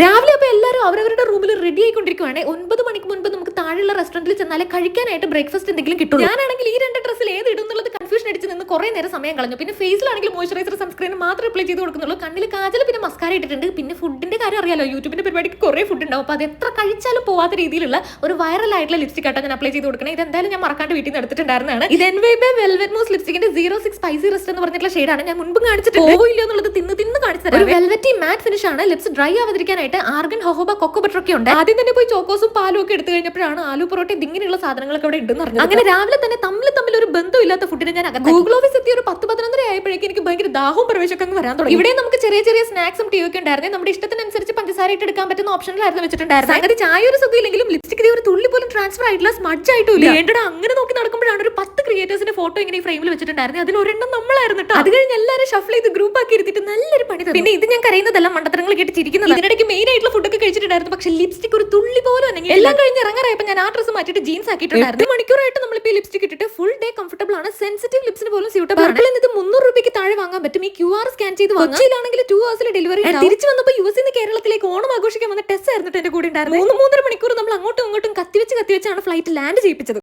രാവിലെ അപ്പൊ എല്ലാവരും അവരവരുടെ റൂമിൽ റെഡി ആയിക്കൊണ്ടിരിക്കുവാണ്. ഒൻപത് മണിക്ക് മുൻപ് നമുക്ക് താഴെയുള്ള റെസ്റ്റോറന്റിൽ ചെന്നാലേ കഴിക്കാനായിട്ട് ബ്രേക്ക്ഫാസ്റ്റ് എന്തെങ്കിലും കിട്ടും ഞാനാണെങ്കിൽ ഈ രണ്ട് ഡ്രസ്സിൽ ഏത് നിന്ന് കുറെ നേരം സമയം കളഞ്ഞു. പിന്നെ ഫേസിലാണെങ്കിൽ മോയ്സ്ചറൈസർ സൺസ്ക്രീൻ മാത്രം അപ്ലൈ ചെയ്ത് കൊടുക്കുന്നുള്ളൂ. കണ്ണിൽ കാജൽ പിന്നെ മസ്കാര ഇട്ടിട്ടുണ്ട്. പിന്നെ ഫുഡിന്റെ കാര്യം അറിയാലോ യൂട്യൂബിന്റെ പരിപാടിക്ക് കുറെ ഫുഡ് ഉണ്ടാവും. അപ്പോൾ അത് എത്ര കഴിച്ചാലും പോവാത്ത രീതിയിലുള്ള ഒരു വൈറൽ ആയിട്ടുള്ള ലിപ്സ്റ്റിക് ആട്ടോ ഞാൻ അപ്ലൈ ചെയ്ത് കൊടുക്കണേ. ഇത് എന്തായാലും ഞാൻ മറക്കാണ്ട് വീട്ടിൽ നിന്ന് എടുത്തിട്ടുണ്ടായിരുന്നതാണ്. ഇത് ബൈ വെൽവെറ്റ് മൂസ് ലിപ്സ്റ്റിക്കിന്റെ സീറോ സിക്സ് സ്പൈസി റെസ്റ്റ് എന്ന് പറഞ്ഞിട്ടുള്ള ഷെയ്ഡാണ് ഞാൻ മുൻപ് കാണിച്ചിട്ട് ഇല്ല എന്നുള്ളത് തിന്ന് തിന്ന് കാണിച്ചു തരാം ഒരു വെൽവെറ്റി മാറ്റ് ഫിനിഷ് ആണ്. ലിപ്സ് ഡ്രൈ ആവാതിരിക്കാനായിട്ട് ആർഗൻ ഹോഹോബ കൊക്കോ ബട്ടർ ഒക്കെ ഉണ്ട്. ആദ്യം തന്നെ പോയി ചോക്കോസും പാലും ഒക്കെ എടുത്തു കഴിഞ്ഞപ്പോഴാണ് ആലു പൊറോട്ടയും ഇങ്ങനെയുള്ള സാധനങ്ങളൊക്കെ അവിടെ ഉണ്ടെന്ന് പറഞ്ഞത് അങ്ങനെ രാവിലെ തന്നെ തമ്മിൽ തമ്മിൽ ഒരു ബന്ധമില്ലാത്ത ഫുഡിനെ ഞാൻ ഗൂഗിൾ ഓഫീസ് എത്തിയ ഒരു പത്ത് പതിനൊന്നര ആയപ്പോഴേക്കും എനിക്ക് ഭയങ്കര ദാഹവും പ്രവേശമൊക്കെ വരാൻ തുടങ്ങി. ഇവിടെ നമുക്ക് ചെറിയ ചെറിയ സ്നാക്സും ടീ ഒക്കെ ഉണ്ടായിരുന്നു. നമ്മുടെ ഇഷ്ടത്തിനനുസരിച്ച് പഞ്ചസാര ഇട്ട് എടുക്കാൻ പറ്റുന്ന ഓപ്ഷനിലായിരുന്നു വെച്ചിട്ടുണ്ടായിരുന്നു. അങ്ങനെ ചായ ഒരു സുഖമില്ലെങ്കിലും ലിപ്സ്റ്റിക് ഒരു തുള്ളി പോലും ട്രാൻസ്ഫർ ആയിട്ടില്ല സ്മഡ്ജ് ആയിട്ടും ഇല്ല വേണ്ടടാ അങ്ങനെ നോക്കി നടക്കുമ്പോഴാണ് ഒരു പത്ത് ക്രിയേറ്റേഴ്സിന്റെ ഫോട്ടോ ഇങ്ങനെ ഫ്രെയിമിൽ വെച്ചിട്ടുണ്ടായിരുന്നു. അതിൽ ഒരെണ്ണം നമ്മളായിരുന്നു കേട്ടോ അത് കഴിഞ്ഞ് എല്ലാവരും ഷഫിൾ ചെയ്ത് ഗ്രൂപ്പ് ആക്കി എടുത്തിട്ട് നല്ലൊരു പണി തന്നു. പിന്നെ ഇത് ഞാൻ കരയുന്നതെല്ലാം മണ്ടത്തരങ്ങൾ കേട്ട് ചിരിക്കുന്നത്. ഇതിനിടയ്ക്ക് മെയിൻ ആയിട്ടുള്ള ഫുഡൊക്കെ കഴിച്ചിട്ടുണ്ടായിരുന്നു. പക്ഷെ ലിപ്സ്റ്റിക് ഒരു തുള്ളി പോലും അല്ലെങ്കിൽ എല്ലാം കഴിഞ്ഞ് ഇറങ്ങാറായപ്പോൾ ഞാൻ ആ ഡ്രസ്സ് മാറ്റിയിട്ട് ജീൻസ് ആക്കിയിട്ടുണ്ടായിരുന്നു. മണിക്കൂറായിട്ട് നമ്മളിപ്പോൾ ഈ ലിപ്സ്റ്റിക് ഇട്ടിട്ട് ഫുൾ ഡേ കംഫർട്ടബിൾ ആണ്. സെൻസിറ്റീവ് ലിപ്സിന് പോലും സ്യൂട്ടബിൾ ആണ്. ഇത് മുന്നൂറ് രൂപയ്ക്ക് താഴെ വാങ്ങാൻ പറ്റും. ഈ ക്യു ആർ സ്കാൻ ചെയ്ത് കൊച്ചിയിലാണെങ്കിൽ ടു ഹവേഴ്സിൽ ഡെലിവറി തിരിച്ചു വന്നപ്പോൾ യു എസ് കേരളത്തിലേക്ക് ഓണം ആഘോഷിക്കാൻ വന്ന ടെസ്റ്റ് ആയിരുന്നു എന്റെ കൂടെ ഉണ്ടായിരുന്നു. മൂന്ന് മൂന്നര മണിക്കൂർ നമ്മൾ അങ്ങോട്ടും ഇങ്ങോട്ടും കത്തിവെച്ച് കത്തിവെച്ചാണ് ഫ്ലൈറ്റ് ലാൻഡ് ചെയ്യിപ്പിച്ചത്.